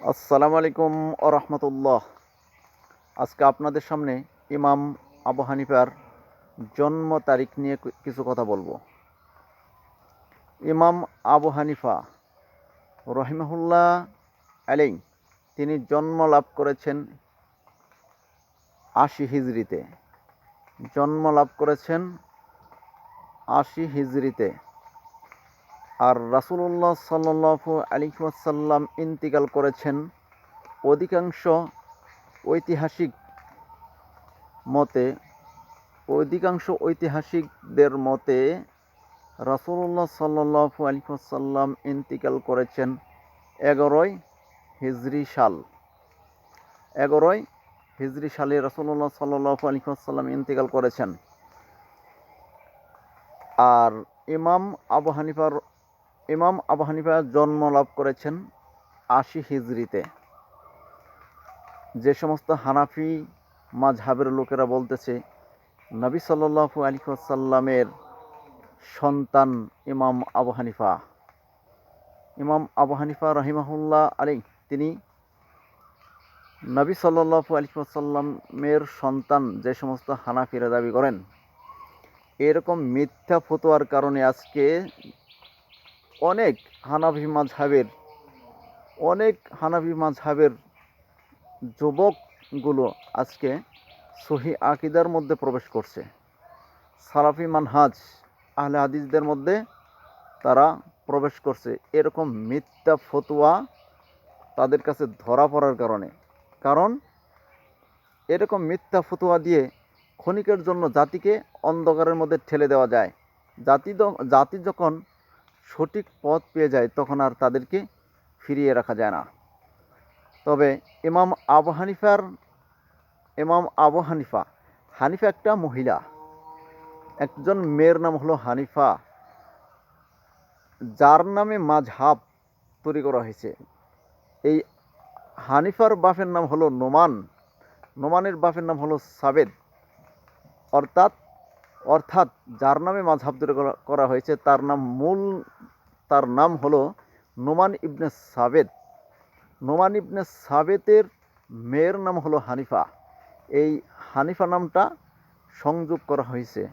আসসালামু আলাইকুম ও রহমতুল্লাহ। আজকে আপনাদের সামনে ইমাম আবু হানিফার জন্ম তারিখ নিয়ে কিছু কথা বলব। ইমাম আবু হানিফা রহিমাহুল্লাহ আলাই তিনি জন্ম লাভ করেছেন আশি হিজরিতে জন্ম লাভ করেছেন আশি হিজরিতে আর রাসুল্লাহ সাল্লাল্লাহু আলাইহি ওয়াসাল্লাম ইন্তিকাল করেছেন অধিকাংশ ঐতিহাসিক মতে, অধিকাংশ ঐতিহাসিকদের মতে রাসুল্লাহ সাল্লাল্লাহু আলাইহি ওয়াসাল্লাম ইন্তিকাল করেছেন এগারোই হিজরি সাল। এগারোই হিজরি সালে রাসুল্লাহ সাল্লাল্লাহু আলাইহি ওয়াসাল্লাম ইন্তিকাল করেছেন। আর ইমাম আবু হানিফার ইমাম আবু হানিফা জন্ম লাভ করেছেন আশি হিজরিতে যে সমস্ত হানাফি মাঝহাবের লোকেরা বলতেছে, নবী সাল্লাল্লাহু আলাইহি ওয়াসাল্লামের সন্তান ইমাম আবু হানিফা। ইমাম আবু হানিফা রহিমাহুল্লাহ আলী তিনি নবী আলাইহি ওয়াসাল্লামের সন্তান যে সমস্ত হানাফিরা দাবি করেন। এরকম মিথ্যা ফতোয়ার কারণে আজকে অনেক হানাফি মাঝহাবের, অনেক হানাফি মাঝহাবের যুবকগুলো আজকে সহি আকিদার মধ্যে প্রবেশ করছে। সালাফি মানহাজ, আহলে হাদিসদের মধ্যে তারা প্রবেশ করছে। এরকম মিথ্যা ফতুয়া তাদের কাছে ধরা পড়ার কারণে। কারণ এরকম মিথ্যা ফতুয়া দিয়ে ক্ষণিকের জন্য জাতিকে অন্ধকারের মধ্যে ঠেলে দেওয়া যায়। জাতি জাতি যখন সঠিক পথ পেয়ে যায়, তখন আর তাদেরকে ফিরিয়ে রাখা যায় না। তবে ইমাম আবু হানিফার, ইমাম আবু হানিফা হানিফা একটা মহিলা। একজন মেয়ের নাম হলো হানিফা। যার নামে মাঝহাব তৈরি করা হয়েছে। এই হানিফার বাপের নাম হলো নোমান। নোমানের বাপের নাম হলো সাবেদ। অর্থাৎ অর্থাৎ যার নামে মাঝহাব করা- করা হয়েছে, তার নাম মূল, তার নাম হলো নোমান ইবনে সাবেদ নোমান ইবনে সাবেতের মেয়ের নাম হলো হানিফা। এই হানিফা নামটা সংযোগ করা হয়েছে।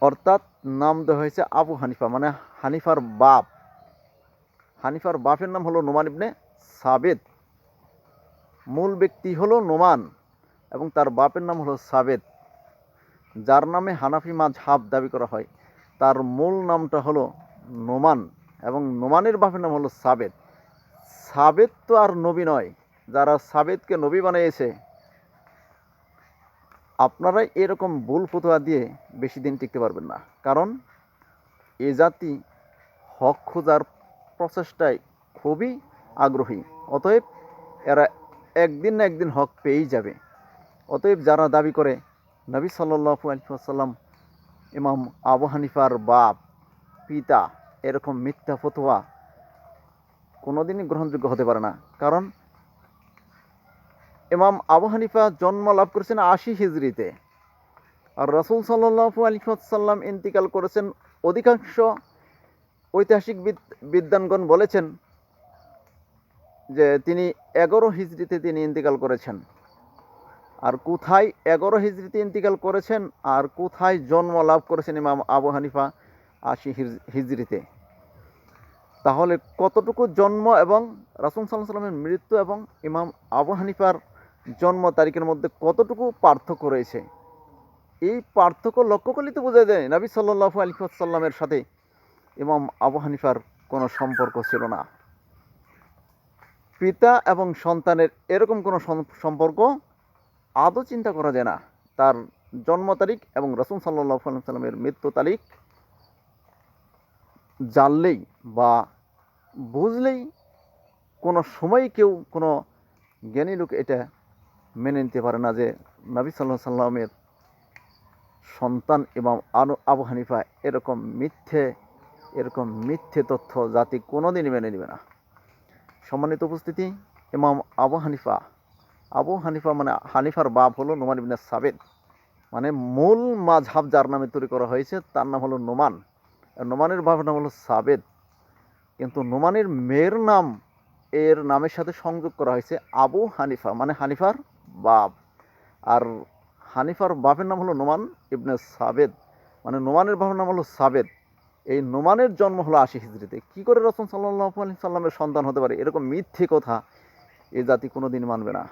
অর্থাৎ নাম দেওয়া হয়েছে আবু হানিফা মানে হানিফার বাপ। হানিফার বাপের নাম হলো নোমান ইবনে সাবেদ মূল ব্যক্তি হলো নোমান এবং তার বাপের নাম হলো সাবেদ যার নামে হানাফি মাঝহাব দাবি করা হয়, তার মূল নামটা হলো নোমান এবং নোমানের বাপের নাম হলো সাবেদ সাবেদ তো আর নবী নয়, যারা সাবেদকে নবী বানিয়েছে, আপনারা এরকম ভুল ফতোয়া দিয়ে বেশি দিন টিকতে পারবেন না। কারণ এ জাতি হক খোঁজার প্রচেষ্টায় খুবই আগ্রহী, অতএব এরা একদিন না একদিন হক পেয়েই যাবে। অতএব যারা দাবি করে নবী সাল্লাল্লাহু আলাইহি ওয়াসাল্লাম ইমাম আবু হানিফার বাপ, পিতা, এরকম মিথ্যা ফতোয়া কোনোদিনই গ্রহণযোগ্য হতে পারে না। কারণ ইমাম আবু হানিফা জন্ম লাভ করেছেন আশি হিজড়িতে। আর রসুল সাল্লাল্লাহু আলাইহি ওয়াসাল্লাম ইন্তিকাল করেছেন অধিকাংশ ঐতিহাসিক বিদ- বিদ্বানগণ বলেছেন যে তিনি এগারো হিজড়িতে তিনি ইন্তিকাল করেছেন। আর কোথায় এগারো হিজড়িতে ইন্তিকাল করেছেন আর কোথায় জন্ম লাভ করেছেন ইমাম আবু হানিফা আশি হিজ- হিজড়িতে তাহলে কতটুকু জন্ম এবং রাসুল সাল্লাহ সাল্লামের মৃত্যু এবং ইমাম আবু হানিফার জন্ম তারিখের মধ্যে কতটুকু পার্থক্য রয়েছে? এই পার্থক্য লক্ষ্য করলেই তো বোঝা যায়, নবী সাল্লাহু আলিফাসাল্লামের সাথে ইমাম আবু হানিফার কোনো সম্পর্ক ছিল না। পিতা এবং সন্তানের এরকম কোনো সম্পর্ক আদৌ চিন্তা করা যায় না। তার জন্ম তারিখ এবং রসুল সাল্লাহ সাল্লামের মৃত্যু তারিখ জানলেই বা বুঝলেই কোনো সময় কেউ কোনো জ্ঞানী লোক এটা মেনে নিতে পারে না যে নবী সাল্লাহ সাল্লামের সন্তান এবং আনু আবু হানিফা এরকম মিথ্যে এরকম মিথ্যে তথ্য জাতি কোনোদিনই মেনে নেবে না। সম্মানিত উপস্থিতি, ইমাম আবু হানিফা আবু হানিফা মানে হানিফার বাপ হলো নোমান ইবনে সাবেদ মানে মূল মাঝহাব যার নামে তৈরি করা হয়েছে, তার নাম হলো নোমান। নোমানের বাপের নাম হলো সাবেদ কিন্তু নোমানের মেয়ের নাম, এর নামের সাথে সংযোগ করা হয়েছে আবু হানিফা মানে হানিফার বাপ। আর হানিফার বাপের নাম হলো নোমান ইবনে সাবেদ মানে নোমানের বাবার নাম হলো সাবেদ এই নোমানের জন্ম হলো আশি হিজড়িতে। কী করে রসুল সাল্লাহ আলি সাল্লামের সন্তান হতে পারে? এরকম মিথ্যে কথা এ জাতি কোনো দিন মানবে না।